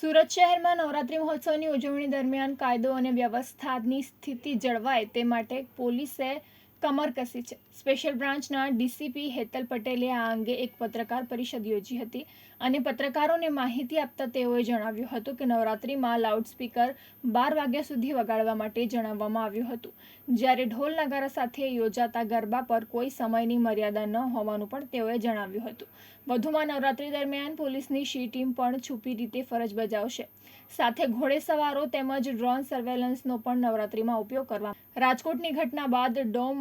સુરત શહેરમાં નવરાત્રિ મહોત્સવની ઉજવણી દરમિયાન કાયદો અને વ્યવસ્થાની સ્થિતિ જળવાય તે માટે પોલીસે કમર કસી છે. સ્પેશિયલ બ્રાન્ચના ડીસીપી હેતલ પટેલે આ અંગે એક પત્રકાર પરિષદ યોજી હતી અને પત્રકારોને માહિતી આપતા તેઓએ જણાવ્યું હતું કે નવરાત્રિમાં લાઉડસ્પીકર બાર વાગ્યા સુધી વગાડવા માટે જણાવવામાં આવ્યું હતું. જ્યારે ઢોલ નગારા સાથે યોજાતા ગરબા પર કોઈ સમયની મર્યાદા ન હોવાનું પણ તેઓએ જણાવ્યું હતું. વધુમાં નવરાત્રી દરમિયાન પોલીસની શી ટીમ પણ છુપી રીતે ફરજ બજાવશે. સાથે ઘોડેસવારો તેમજ ડ્રોન સર્વેલન્સનો પણ નવરાત્રીમાં ઉપયોગ કરવા રાજકોટની ઘટના બાદ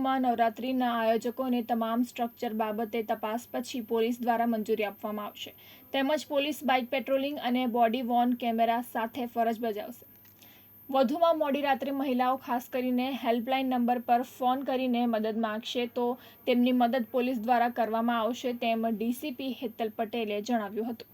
ડોમમાં નવરાત્રીના આયોજકોને તમામ સ્ટ્રક્ચર બાબતે તપાસ પછી પોલીસ દ્વારા મંજૂરી આપવામાં આવશે. તેમજ પોલીસ બાઇક પેટ્રોલિંગ અને બોડી વોર્ન કેમેરા સાથે ફરજ બજાવશે. વધુમાં મોડી રાત્રે મહિલાઓ ખાસ કરીને હેલ્પલાઇન નંબર પર ફોન કરીને મદદ માગશે તો તેમની મદદ પોલીસ દ્વારા કરવામાં આવશે તેમ ડીસીપી હેતલ પટેલે જણાવ્યું હતું.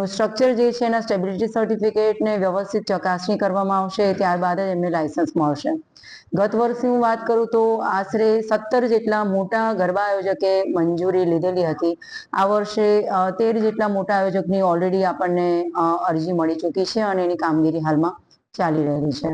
સ્ટ્રક્ચર જે છે એના સ્ટેબિલિટી સર્ટિફિકેટને વ્યવસ્થિત ચકાસણી કરવામાં આવશે, ત્યારબાદ જ એમને લાયસન્સ મળશે. ગત વર્ષની હું વાત કરું તો આશરે સત્તર જેટલા મોટા ગરબા આયોજકે મંજૂરી લીધેલી હતી. આ વર્ષે તેર જેટલા મોટા આયોજકની ઓલરેડી આપણને અરજી મળી ચૂકી છે અને એની કામગીરી હાલમાં ચાલી રહેલી છે.